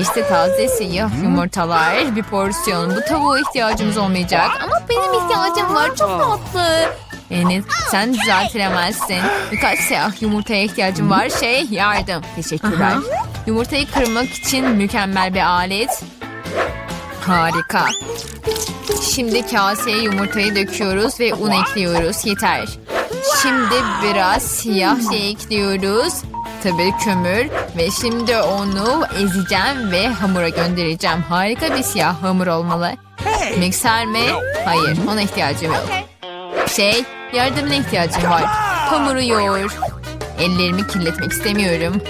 İşte taze siyah yumurtalar. Bir porsiyon. Bu tavuğa ihtiyacımız olmayacak. Ama benim ihtiyacım var. Çok tatlı. Enes sen düzeltiremezsin. Birkaç siyah yumurtaya ihtiyacım var. Şey yardım. Teşekkürler. Yumurtayı kırmak için mükemmel bir alet. Harika. Şimdi kaseye yumurtayı döküyoruz ve un ekliyoruz. Yeter. Şimdi biraz siyah şey ekliyoruz. Tabii kömür ve şimdi onu ezeceğim ve hamura göndereceğim. Harika bir siyah hamur olmalı. Mikser mi? Hayır, ona ihtiyacım yok. Şey, yardımına ihtiyacım var. Hamuru yoğur. Ellerimi kirletmek istemiyorum.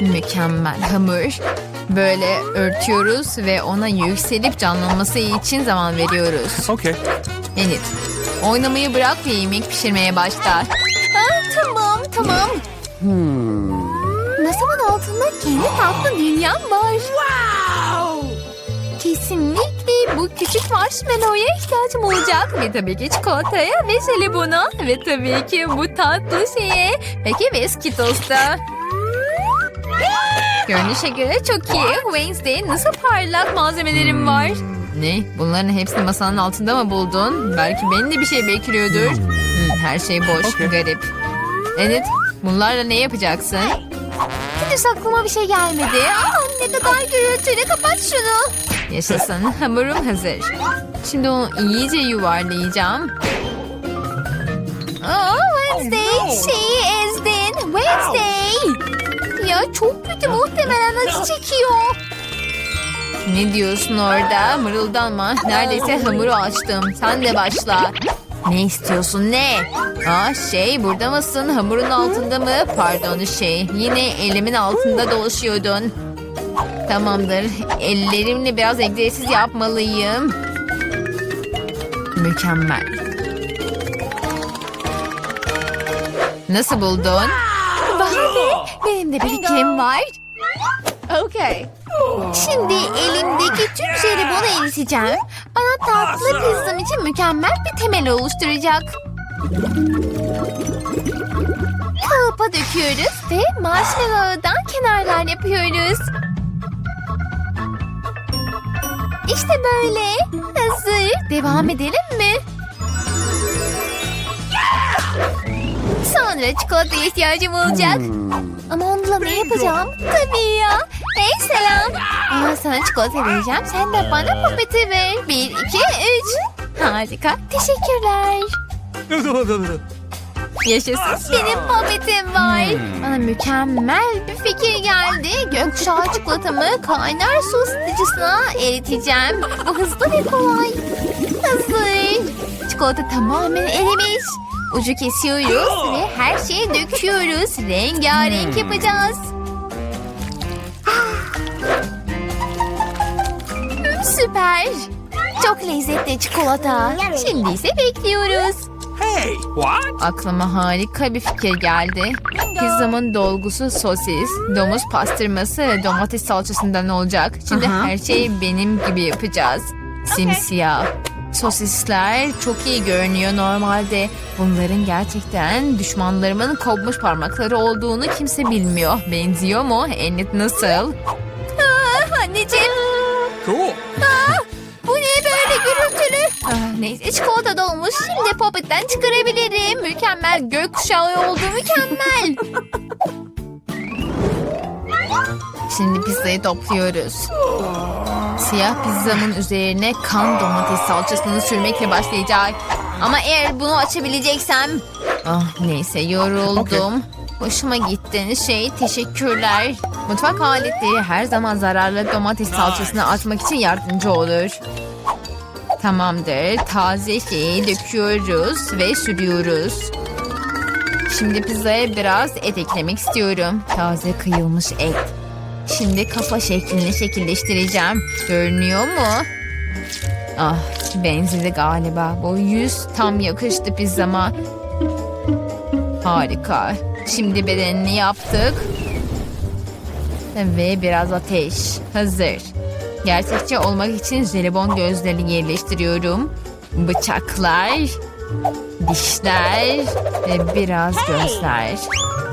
Mükemmel hamur. Böyle örtüyoruz ve ona yükselip canlanması için zaman veriyoruz. Okay. Enid, oynamayı bırak ve yemek pişirmeye başla. Tamam, tamam. Masamın altında kendi tatlı dünyam var. Kesinlikle bu küçük marshmallow'a ihtiyacım olacak. Ve tabii ki çikolataya ve jelibona. Ve tabii ki bu tatlı şeye. Peki ve Skittles'ta. Görünüşe göre çok iyi. Wednesday nasıl parlak malzemelerim var. Ne? Bunların hepsini masanın altında mı buldun? Belki beni de bir şey bekliyordur. Hmm, her şey boş, Okey. garip. Enid, bunlarla ne yapacaksın? Henüz aklıma bir şey gelmedi. Aa, ne kadar gürültülü. Kapat şunu. Yaşasın. Hamurum hazır. Şimdi onu iyice yuvarlayacağım. Aa, Wednesday. Şeyi ezdin. Wednesday. Ya çok kötü. Muhtemelen acı çekiyor. Ne diyorsun orada? Mırıldanma. Neredeyse hamuru açtım. Sen de başla. Ne istiyorsun ne? Aa şey burada mısın? Hamurun altında mı? Pardon şey. Yine elimin altında dolaşıyordun. Tamamdır. Ellerimle biraz egzersiz yapmalıyım. Mükemmel. Nasıl buldun? Vay Benim de bir fikrim var. Okay. Şimdi elimdeki tüm jelibonu eriteceğim. Tatlı pizzam için mükemmel bir temel oluşturacak. Kalıpa döküyoruz ve marshmallow'dan kenarlar yapıyoruz. İşte böyle. Hazır. Devam edelim mi? Sonra çikolataya ihtiyacım olacak. Ama onunla ne yapacağım? Tabii ya. Hey selam. Aa, sana çikolata vereceğim. Sen de bana popeti ver. Bir, iki, üç. Harika. Teşekkürler. Yaşasın. Benim popetim var. Bana mükemmel bir fikir geldi. Gökkuşağı çikolatamı kaynar su ısıtıcısına eriteceğim. Bu hızlı ve kolay. Hazır. Çikolata tamamen erimiş. Ucu kesiyoruz ve her şeyi döküyoruz. Rengarenk yapacağız. Süper. Çok lezzetli çikolata. Şimdi ise bekliyoruz. Hey, what? Aklıma harika bir fikir geldi. Pizzamın dolgusu sosis, domuz pastırması ve domates salçasından olacak. Şimdi her şeyi benim gibi yapacağız. Simsiyah. Sosisler çok iyi görünüyor normalde. Bunların gerçekten düşmanlarımın kopmuş parmakları olduğunu kimse bilmiyor. Benziyor mu? Enid nasıl? Aa, anneciğim Cool. Bu ne böyle gürültülü? Ah, neyse çikolata dolmuş. Şimdi popetten çıkarabilirim. Mükemmel gökkuşağı oldu mükemmel. Şimdi pizzayı topluyoruz. Siyah pizzamın üzerine kan domates salçasını sürmekle başlayacak. Ama eğer bunu açabileceksem... Ah neyse yoruldum. Hoşuma gittin şey teşekkürler. Mutfak aletleri her zaman zararlı domates salçasını atmak için yardımcı olur. Tamamdır. Taze şeyi döküyoruz ve sürüyoruz. Şimdi pizzaya biraz et eklemek istiyorum. Taze kıyılmış et. Şimdi kafa şeklini şekilleştireceğim. Görünüyor mu? Ah benzedi galiba. Bu yüz tam yakıştı pizzama. Harika. Şimdi bedenini yaptık. Ve biraz ateş. Hazır. Gerçekçi olmak için jelibon gözlerini yerleştiriyorum. Bıçaklar, dişler ve biraz gözler.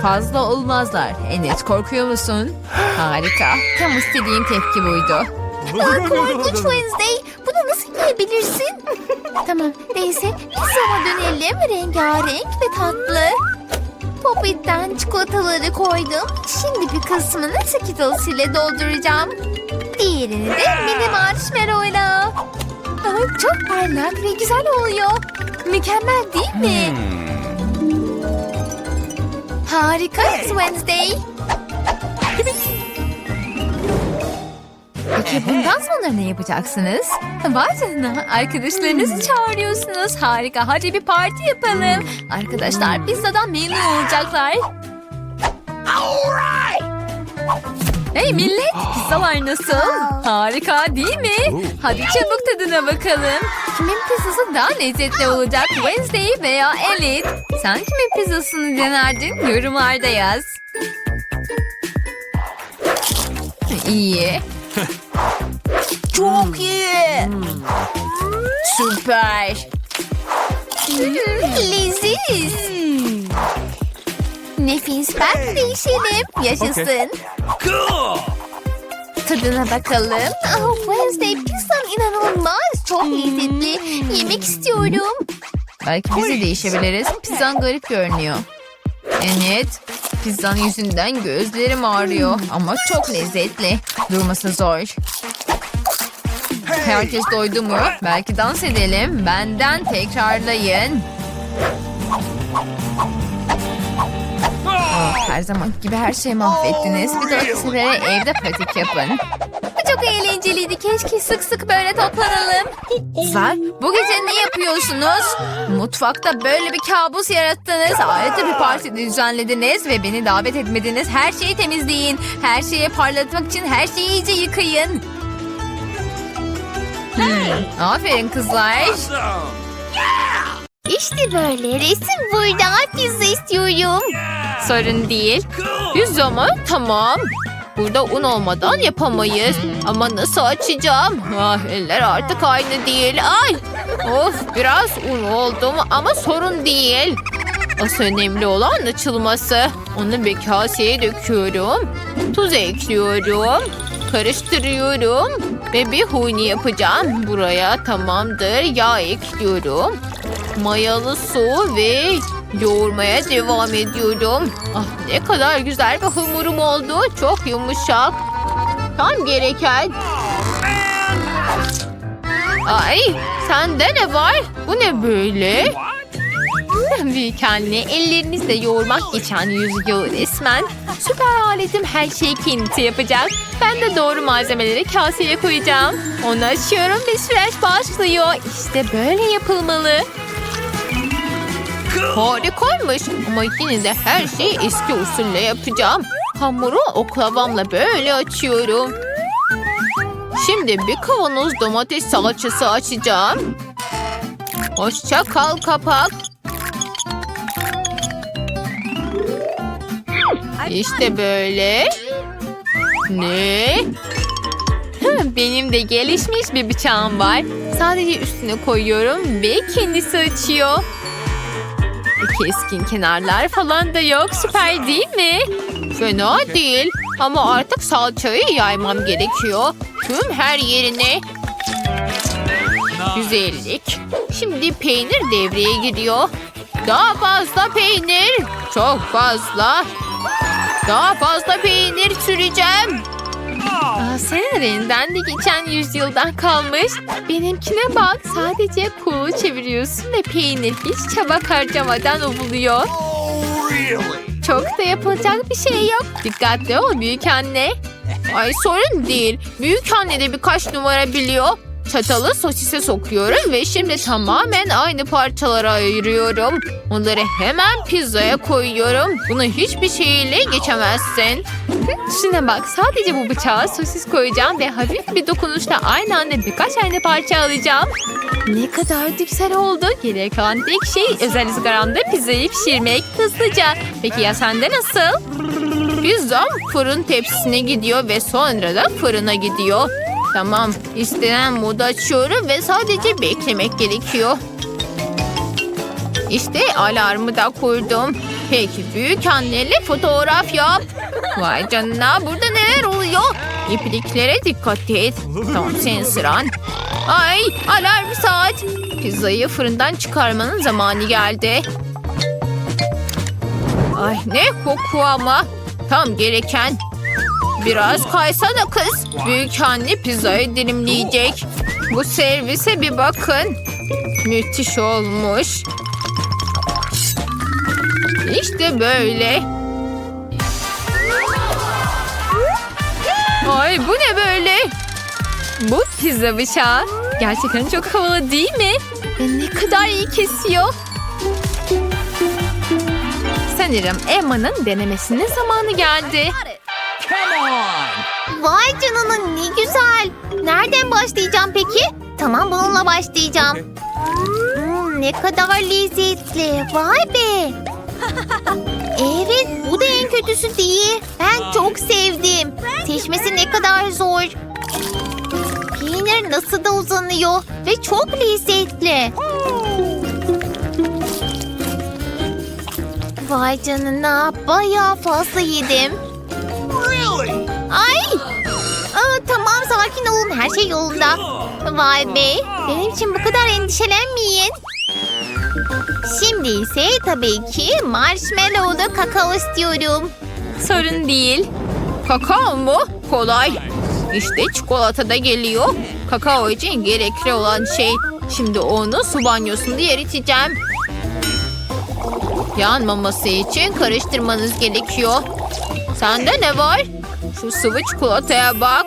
fazla olmazlar. Enes korkuyor musun? Harika. Tam istediğim tepki buydu. Korkunç Wednesday. Bunu nasıl yiyebilirsin? tamam neyse pizzama dönelim. Rengarenk ve tatlı. Popit'ten çikolataları koydum. Şimdi bir kısmını Skittles ile dolduracağım. Diğerini de mini marshmallow'la. Aa, Çok parlak ve güzel oluyor. Mükemmel değil mi? Harikayız Wednesday. Peki bundan sonra ne yapacaksınız? Vay canına arkadaşlarınızı çağırıyorsunuz. Harika hadi bir parti yapalım. Arkadaşlar pizzadan memnun olacaklar. Hey millet pizzalar nasıl? Harika değil mi? Hadi çabuk tadına bakalım. Kimin pizzası daha lezzetli olacak? Wednesday veya Elite? Sen kimin pizzasını denerdin? Yorumlarda yaz. İyi. Çok iyi. Süper. Leziz. Nefis ben değişelim. Yaşasın. Cool. Tadına bakalım. Oh, Wednesday pizzan inanılmaz. Çok lezzetli. Yemek istiyorum. Belki biz de değişebiliriz. Pizzan garip görünüyor. Evet. Pizzan yüzünden gözlerim ağrıyor. Ama çok lezzetli. Durması zor. Herkes doydu mu? Belki dans edelim. Benden tekrarlayın. Oh, her zaman gibi her şeyi mahvettiniz. Bir dahaki sefere evde pratik yapın. Bu çok eğlenceliydi. Keşke sık sık böyle toplanalım. Kızlar bu gece ne yapıyorsunuz? Mutfakta böyle bir kabus yarattınız. Ayrıca bir parti düzenlediniz ve beni davet etmediniz. Her şeyi temizleyin. Her şeyi parlatmak için her şeyi iyice yıkayın. Hmm, aferin kızlar. İşte böyle. Resim burada. Pizza istiyorum. Sorun değil. Pizza mı? Tamam. Burada un olmadan yapamayız. Ama nasıl açacağım? Ah, eller artık aynı değil. Ay! Of biraz un oldum ama sorun değil. Asıl önemli olan açılması. Onu bir kaseye döküyorum. Tuz ekliyorum. Karıştırıyorum. Ve bir huni yapacağım. Buraya tamamdır. Yağ ekliyorum. Mayalı su ve yoğurmaya devam ediyorum. Ah ne kadar güzel bir hamurum oldu. Çok yumuşak. Tam gereken. Ay sende ne var? Bu ne böyle? Büyük anne ellerinizle yoğurmak geçen yüzüyor resmen. Süper aletim her şeyi kendisi yapacak. Ben de doğru malzemeleri kaseye koyacağım. Onu açıyorum ve süreç başlıyor. İşte böyle yapılmalı. Harikaymış ama yine de her şeyi eski usulle yapacağım. Hamuru oklavamla böyle açıyorum. Şimdi bir kavanoz domates salçası açacağım. Hoşça kal kapak. İşte böyle. Ne? Benim de gelişmiş bir bıçağım var. Sadece üstüne koyuyorum ve kendisi açıyor. Keskin kenarlar falan da yok. Süper değil mi? Fena değil. Ama artık salçayı yaymam gerekiyor. Tüm her yerine. Güzellik. Şimdi peynir devreye giriyor. Daha fazla peynir. Çok fazla. Daha fazla peynir süreceğim. Aa, senin de geçen yüzyıldan kalmış. Benimkine bak sadece kolu çeviriyorsun ve peynir hiç çaba harcamadan ovuluyor. Oh, really? Çok da yapılacak bir şey yok. Dikkatli ol büyük anne. Ay sorun değil. Büyük anne de birkaç numara biliyor. Çatalı sosise sokuyorum ve şimdi tamamen aynı parçalara ayırıyorum. Onları hemen pizzaya koyuyorum. Bunu hiçbir şeyle geçemezsin. Şuna bak sadece bu bıçağa sosis koyacağım ve hafif bir dokunuşla aynı anda birkaç tane parça alacağım. Ne kadar da güzel oldu. Gerek kalan tek şey özel ızgaramda pizzayı pişirmek hızlıca. Peki ya sende nasıl? Pizzam fırın tepsisine gidiyor ve sonra da fırına gidiyor. Tamam, istenen modu açıyorum ve sadece beklemek gerekiyor. İşte alarmı da kurdum. Peki büyük anneyle fotoğraf yap. Vay canına burada neler oluyor? İpliklere dikkat et. Tamam senin sıran. Ay alarm saat. Pizzayı fırından çıkarmanın zamanı geldi. Ay ne koku ama. Tam gereken. Biraz kaysana kız. Büyük anne pizzayı dilimleyecek. Bu servise bir bakın. Müthiş olmuş. İşte böyle. Ay bu ne böyle? Bu pizza bıçağı. Gerçekten çok havalı değil mi? Ne kadar iyi kesiyor. Sanırım Emma'nın denemesinin zamanı geldi. Come on. Vay canına ne güzel. Nereden başlayacağım peki? Tamam bununla başlayacağım. Hmm, ne kadar lezzetli. Vay be. evet bu da en kötüsü değil. Ben çok sevdim. Seçmesi ne kadar zor. Peynir nasıl da uzanıyor ve çok lezzetli. Vay canına bayağı fazla yedim. Really? Ay! Aa, tamam sakin olun her şey yolunda. Vay be benim için bu kadar endişelenmeyin. Şimdi ise tabii ki marshmallowlu kakao istiyorum. Sorun değil. Kakao mu? Kolay. İşte çikolata da geliyor. Kakao için gerekli olan şey. Şimdi onu su banyosunda eriteceğim. Yanmaması için karıştırmanız gerekiyor. Sende ne var? Şu sıvı çikolataya bak.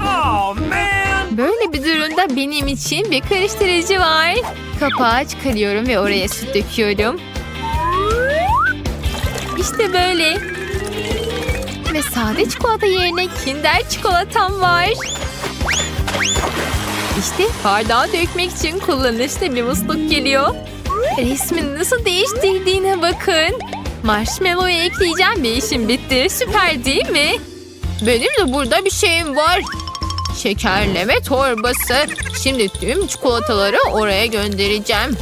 Oh man. Böyle bir durumda benim için bir karıştırıcı var. Kapağı çıkarıyorum ve oraya süt döküyorum. İşte böyle. Ve sade çikolata yerine kinder çikolatam var. İşte bardağa dökmek için kullanışlı bir musluk geliyor. Resmin nasıl değiştirdiğine bakın. Marshmallow'u ekleyeceğim ve işim bitti. Süper değil mi? Benim de burada bir şeyim var. Şekerleme torbası. Şimdi tüm çikolataları oraya göndereceğim.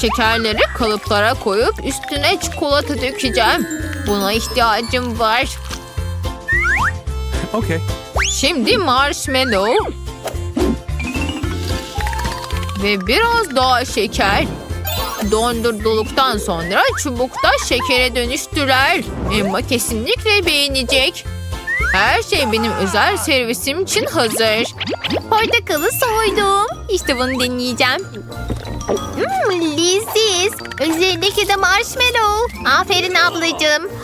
Şekerleri kalıplara koyup üstüne çikolata dökeceğim. Buna ihtiyacım var. Okay. Şimdi marshmallow. Ve biraz daha şeker. Dondurduluktan sonra çubukta şekere dönüştürer. Emma kesinlikle beğenecek. Her şey benim özel servisim için hazır. Portakalı soydum. İşte bunu deneyeceğim. Hmm, leziz. Üzerindeki de marshmallow. Aferin ablacığım.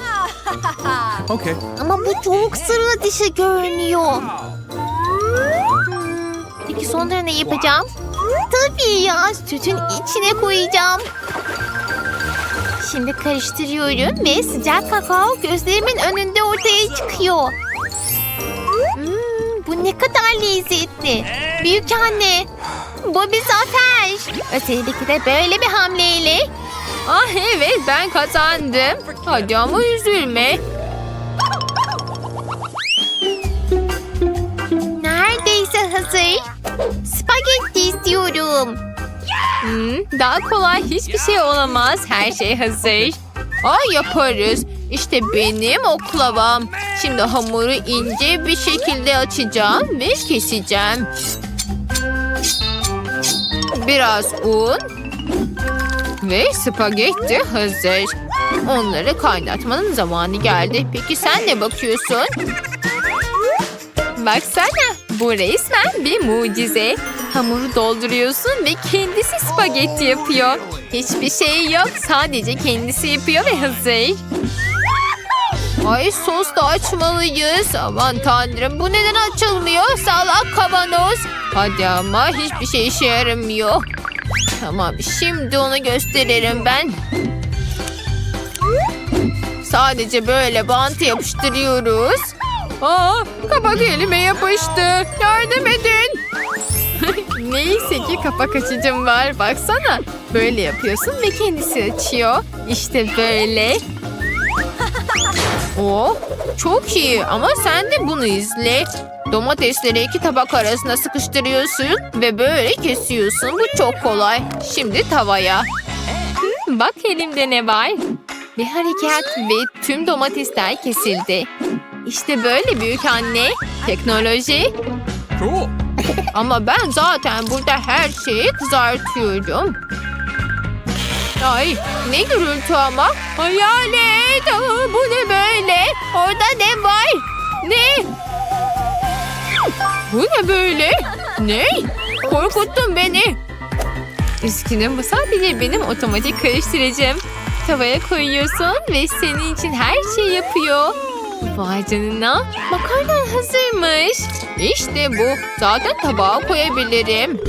Okay. Ama bu çok sıra dışı görünüyor. Hmm, Peki sonra ne yapacağım? Tabii ya sütün içine koyacağım. Şimdi karıştırıyorum ve sıcak kakao gözlerimin önünde ortaya çıkıyor. Hmm, bu ne kadar lezzetli. Büyük anne. Bu bir zafer. Özellikle de böyle bir hamleyle. Ah evet ben kazandım. Hadi ama üzülme. Neredeyse hazır. Spagetti istiyorum. Hmm, daha kolay hiçbir şey olamaz. Her şey hazır. Ay yaparız. İşte benim oklavam. Şimdi hamuru ince bir şekilde açacağım ve keseceğim. Biraz un ve spagetti hazır. Onları kaynatmanın zamanı geldi. Peki sen ne bakıyorsun? Baksana bu resmen bir mucize. Hamuru dolduruyorsun ve kendisi spagetti yapıyor. Hiçbir şey yok sadece kendisi yapıyor ve hazır. Ay sos da açmalıyız. Aman tanrım bu neden açılmıyor? Salak kavanoz. Hadi ama hiçbir şey işe yaramıyor. Tamam şimdi onu gösteririm ben. Sadece böyle bantı yapıştırıyoruz. Aa, kapak elime yapıştı. Yardım edin. Neyse ki kapak açıcım var. Baksana. Böyle yapıyorsun ve kendisi açıyor. İşte böyle. Oh, çok iyi ama sen de bunu izle. Domatesleri iki tabak arasına sıkıştırıyorsun ve böyle kesiyorsun. Bu çok kolay. Şimdi tavaya. Bak elimde ne var. Bir hareket ve tüm domatesler kesildi. İşte böyle büyük anne. Teknoloji. Cool. Ama ben zaten burada her şeyi kızartıyorum. Ay ne gürültü ama. Hayalet. Bu ne böyle? Orada ne var? Ne? Bu ne böyle? Ne? Korkuttun beni. Üzgünüm bu sadece benim otomatik karıştırıcım. Tavaya koyuyorsun ve senin için her şeyi yapıyor. Vay canına. Makarnan hazırmış. İşte bu. Zaten tabağa koyabilirim.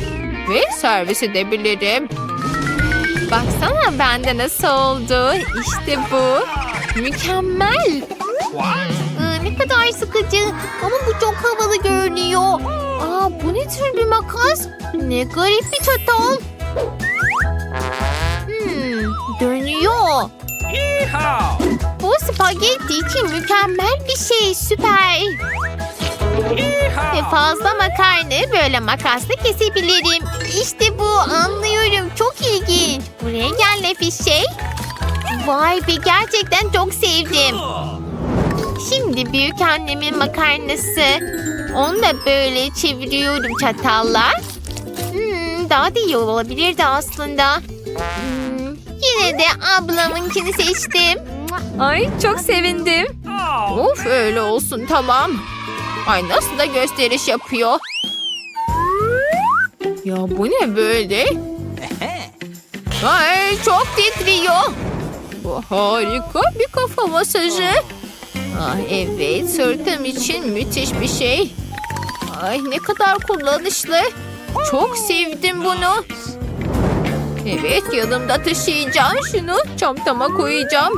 Ve servis edebilirim. Baksana bende nasıl oldu. İşte bu. Mükemmel. Aa, ne kadar sıkıcı. Ama bu çok havalı görünüyor. Aa, bu ne tür bir makas? Ne garip bir çatal. Hmm, dönüyor. Yeehaw. Bu spagetti için mükemmel bir şey. Süper. Ve fazla makarna böyle makasla kesebilirim. İşte bu anlıyorum. Çok ilginç. Buraya gel nefis şey. Vay be gerçekten çok sevdim. Şimdi büyük annemin makarnası. Onu da böyle çeviriyorum çatalla. Hmm, daha da iyi olabilirdi aslında. Hmm, yine de ablamınkini seçtim. Ay çok sevindim. Of öyle olsun tamam. Ay nasıl da gösteriş yapıyor. Ya bu ne böyle? Ay çok titriyor. Bu harika bir kafa masajı. Ay evet sırtım için müthiş bir şey. Ay ne kadar kullanışlı. Çok sevdim bunu. Evet yanımda taşıyacağım şunu. Çantama koyacağım.